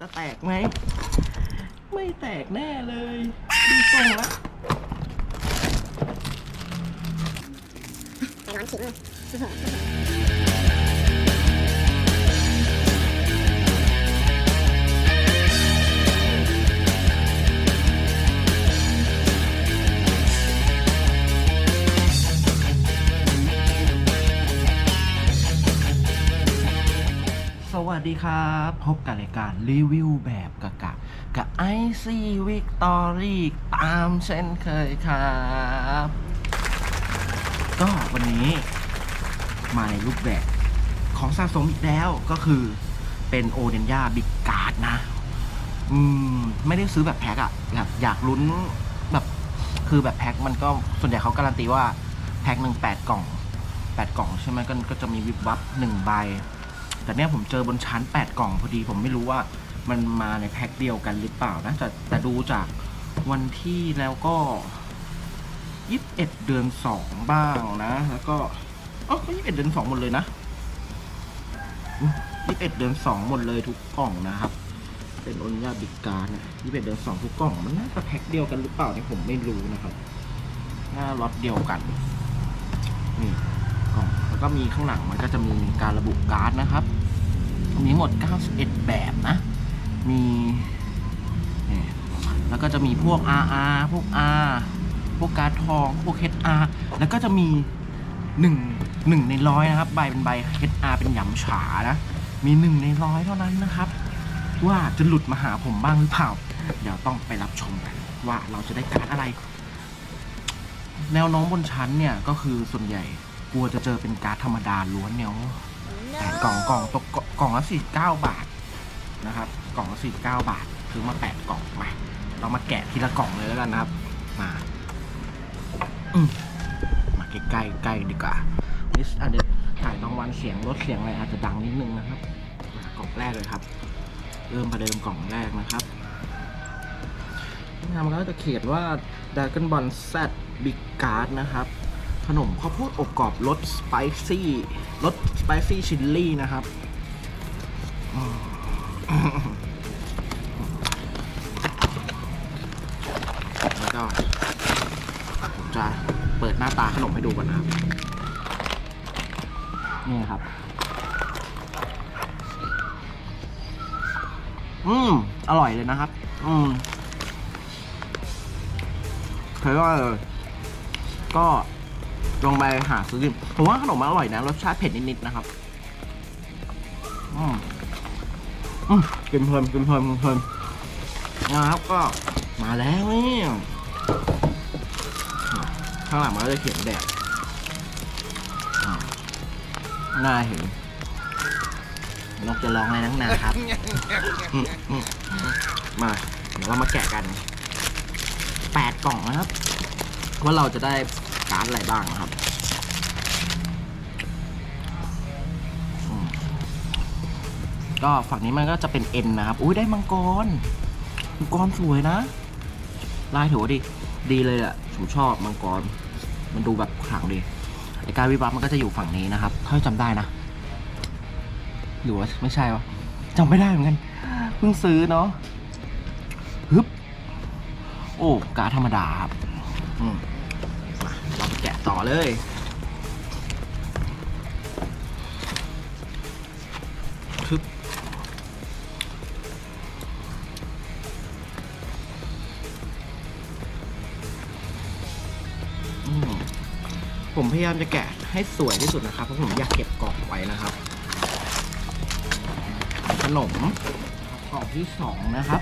จะแตกไหม ไม่แตกแน่เลย ดูทรงแล้วแต่ร้อนชิ้นเลย สดีครับ พบกับรายการรีวิวแบบกะกะกับไอซีวิกตอรี่ตามเช่นเคยครับ ก็วันนี้มาในรูปแบบของสะสมอีกแล้วก็คือเป็นโอเดนยาบิ๊กการ์ดนะ อืม ไม่ได้ซื้อแบบแพ็คอะแบบอยากลุ้นแบบคือแบบแพ็คมันก็ส่วนใหญ่เขาการันตีว่าแพ็คหนึ่งแปดกล่องแปดกล่องใช่ไหมก็ก็จะมีวิบวับหนึ่งใบ แต่เนี้ยผมเจอบนชั้น 8 กล่องพอดี ผมไม่รู้ว่ามันมาในแพ็คเดียวกันหรือเปล่านะแต่แต่ดูจากวันที่แล้วก็ 21 เดือน 2 บ้างนะ แล้วก็อ๋อก็21 เดือน 2 หมดเลยนะ21 เดือน 2 หมดเลยทุกกล่องนะครับ เป็นอนยาบิกการนะ21 เดือน 2 ทุกกล่องมันน่าจะแพ็คเดียวกันหรือเปล่าเนี่ยผมไม่รู้นะครับ น่าล็อตเดียวกันนี่ ก็มีข้างหลังมันก็จะมีการระบุการ์ดนะครับมีหมด 91 แบบนะ มีแล้วก็จะมีพวก RR พวก R พวกการ์ดทองพวก HR แล้วก็จะมีหนึ่งหนึ่งในร้อยนะครับ ใบเป็นใบ HR เป็นหยำฉานะมีหนึ่งในร้อยเท่านั้นนะครับ ว่าจะหลุดมาหาผมบ้างหรือเปล่า เดี๋ยวต้องไปรับชมกันว่าเราจะได้การ์ดอะไร แนวน้มบนชั้นเนี่ยก็คือส่วนใหญ่ กลัวจะเจอเป็นการ์ดธรรมดาล้วนเนี่ยแปดกล่องกล่องตกกล่องละสี่เก้าบาทนะครับ กล่องละสี่เก้าบาทซื้อมาแปดกล่องมาเรามาแกะทีละกล่องเลยแล้วกันนะครับ มาอืมาใกล้ใกล้ใกล้ดีกว่านี่อันเดียถ่ายกลางวันเสียงรถเสียงอะไรอาจจะดังนิดนึงนะครับกล่องแรกเลยครับ เริ่มประเดิมกล่องแรกนะครับงานมันก็จะเขียนว่า Dragon Ball Z Big Card นะครับ ขนมข้าวโพดอบกรอบรสสไปซี่รสสไปซี่ชิลลี่นะครับแล้วก็ผมจะเปิดหน้าตาขนมให้ดูก่อนนะครับ นี่ครับ อืม อร่อยเลยนะครับ อืมเคยว่าเลยก็ ลองไปหาซื้อกินผมว่าขนมมันอร่อยนะ รสชาติเผ็ดนิดๆนะครับ อืมอืมกินเพลินกินเพลินกินเพลินนะครับก็มาแล้วนี่ข้างหลังมันก็จะเขียนแดดน่าเห็นนกจะร้องอะไรนักหนาครับมอืมมาเดี๋ยวเรามาแกะกันแปดกล่องนะครับ ว่าเราจะได้ การ์ดอะไรบ้างครับก็ฝั่งนี้มันก็จะเป็น N นะครับ อุ้ยได้มังกร มังกรสวยนะ ลายถือว่าดี ดีเลยอะผมชอบมังกร มันดูแบบขลังดี ไอการวิบัติมันก็จะอยู่ฝั่งนี้นะครับเท่าที่จำได้นะ หรือว่าไม่ใช่วะจำไม่ได้เหมือนกัน เพิ่งซื้อเนาะ ฮึบ โอ้ การธรรมดาครับ อืม มาเราไปแกะต่อ เลยคึบผมพยายามจะแกะให้สวยที่สุดนะครับ เพราะผมอยากเก็บกล่องไว้นะครับ ขนมกล่องที่สองนะครับ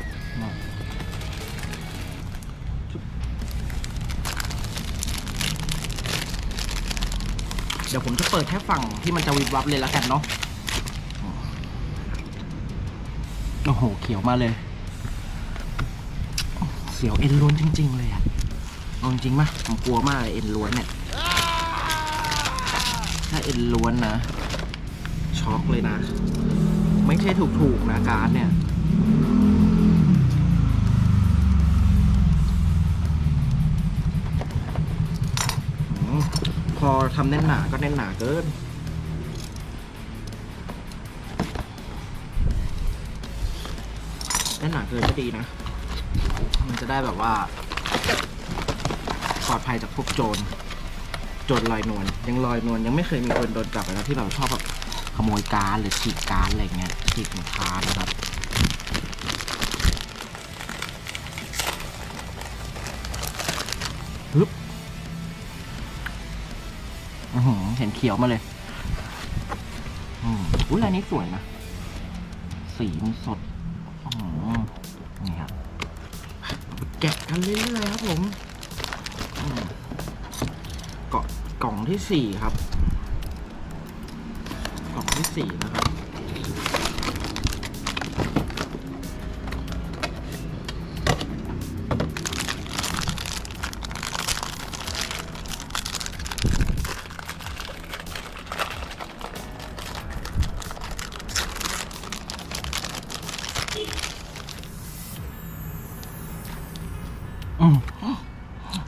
เดี๋ยวผมจะเปิดแค่ฝั่งที่มันจะวิบวับเลยแล้วกันเนาะโอ้โห เขียวมาเลยเสียวเอ็นล้วนจริง ๆ เลยอะเอาจริงๆมะผมกลัวมากเลยเอ็นล้วนเนี่ย ถ้าเอ็นล้วนนะ ช็อกเลยนะ ไม่ใช่ถูกๆนะการ์ดเนี่ย พอทำแน่นหนาก็แน่นหนาเกิน แน่นหนาเกินก็ดีนะ มันจะได้แบบว่า ปลอดภัยจากพวกโจร โจรลอยนวล ยังลอยนวลยังไม่เคยมีคนโดนจับเลยนะที่เราชอบแบบขโมยการหรือฉีกการอะไรเงี้ยฉีกสินค้านะครับฮึบ อื้อหือเห็นเขียวมาเลย อืมอุ้ยลายนี้สวยนะ สีมันสดอืมนี่ครับ แกะกันเรื่อยๆครับผมอืมเกาะกล่องที่สี่ครับ กล่องที่สี่นะครับ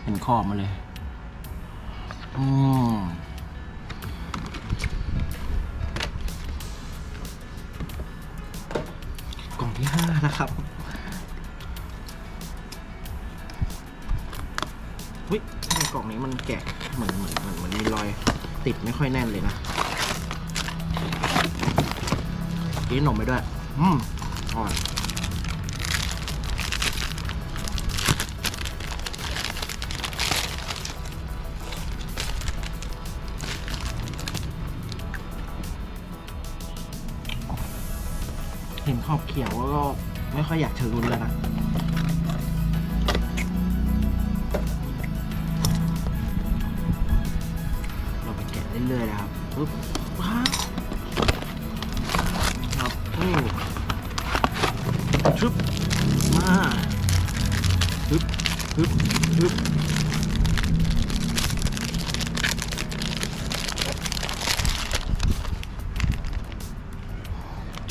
เห็นขอบมาเลยอืมกล่องที่ห้านะครับวิทำไมกล่องนี้มันแกะเหมือนเหมือนเหมือนมือนมีรอยติดไม่ค่อยแน่นเลยนะกินขนมไปด้วย อืม ทอดเห็นขอบเขียวก็ไม่ค่อยอยากจะรุนแล้วนะ ชึบมาฮึบฮึบฮึบ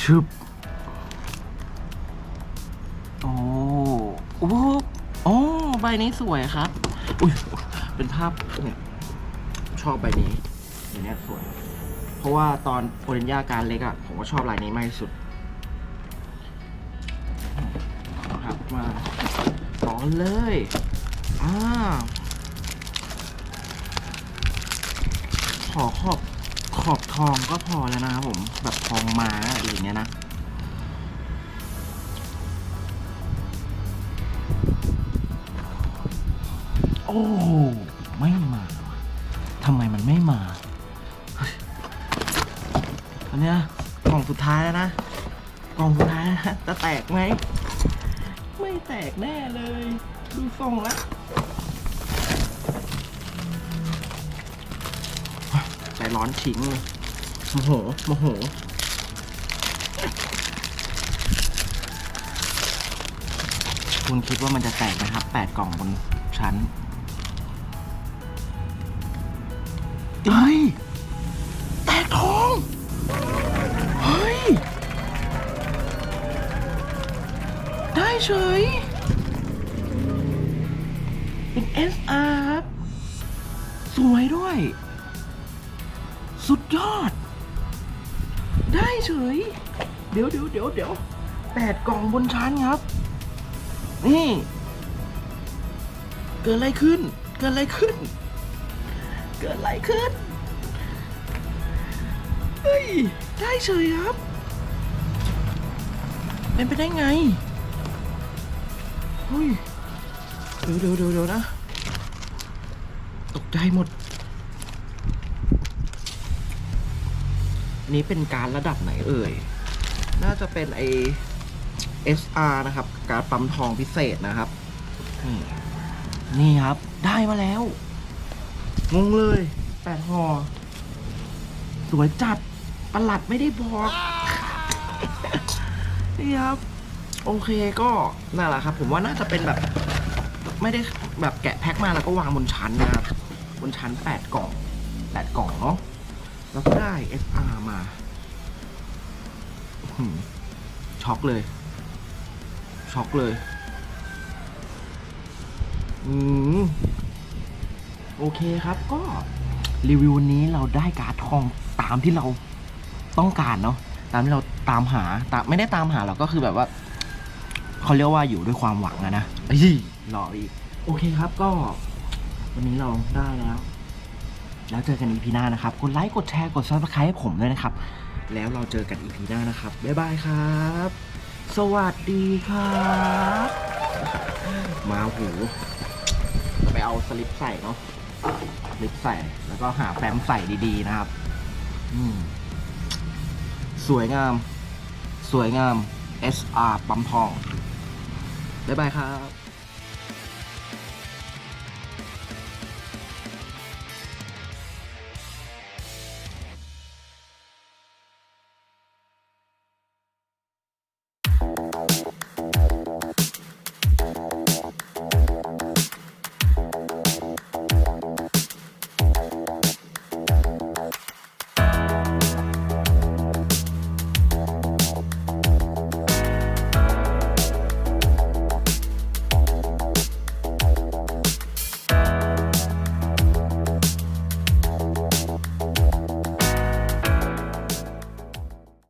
ชึบโอ้โอ้โหโอ้ใบนี้สวยครับ อุ้ยเป็นภาพเนี่ยชอบใบนี้ใบเนี้ยสวย เพราะว่าตอนโอเรนยาการเล็กอะผมก็ชอบลายนี้มากที่สุด มาต่อนเลยอ่าขอขอบขอบทองก็พอแล้วนะครับผมแบบทองมาอะไรอย่างเงี้ยนะโอ้ไม่มาทำไมมันไม่มาอันเนี้ยกล่องสุดท้ายแล้วนะกล่องสุดท้ายนะจะแตกไหม กแน่เลย ดูทรงล้วใจร้อนฉิงเลยโมโหโมโหคุณคิดว่ามันจะแตกไหมครับแปดกล่องบนชั้น เฮ้ย แตกทอง เฮ้ย ได้เฉย SR ครับ สวยด้วย สุดยอด ได้เฉย เดี๋ยวเดี๋ยวเดี๋ยวเดี๋ยวแปดกล่องบนชั้นครับ นี่ เกิดอะไรขึ้น เกิดอะไรขึ้น เกิดอะไรขึ้น เฮ้ย ได้เฉยครับ เป็นไปได้ไงเฮ้ยเดี๋ยวเดี๋ยวเดี๋ยวเดี๋ยวนะ ตกใจหมด นี้เป็นการระดับไหนเอ่ย น่าจะเป็นไอ SR นะครับ การปั๊มทองพิเศษนะครับ นี่นี่ครับ ได้มาแล้ว งงเลย แปดห่อสวยจัด ประหลัดไม่ได้บอก นี่ครับ โอเคก็นั่นแหละครับ ผมว่าน่าจะเป็นแบบ ไม่ได้แบบแกะแพ็คมาแล้วก็วางบนชั้นนะครับ บนชั้นแปดกล่องแปดกล่องเนาะแล้วก็ได้ SR มาช็อกเลย ช็อกเลย อืม โอเคครับก็รีวิววันนี้เราได้การ์ดทองตามที่เราต้องการเนาะตามที่เราตามหาตามไม่ได้ตามหาหรอกก็คือแบบว่าเขาเรียกว่าอยู่ด้วยความหวังอะนะเอ้ยรออีก โอเคครับก็ วันนี้เราได้แล้ว แล้วเจอกันอีพีหน้านะครับ กดไลค์กดแชร์กดซับสไครต์ให้ผมด้วยนะครับ แล้วเราเจอกันอีพีหน้านะครับ บ๊ายบายครับ สวัสดีครับ มาหูจะไปเอาสลิปใส่เนาะสลิปใส่แล้วก็หาแฟ้มใส่ดีๆนะครับ อืมสวยงาม สวยงาม SR ปั๊มทอง บ๊ายบายครับ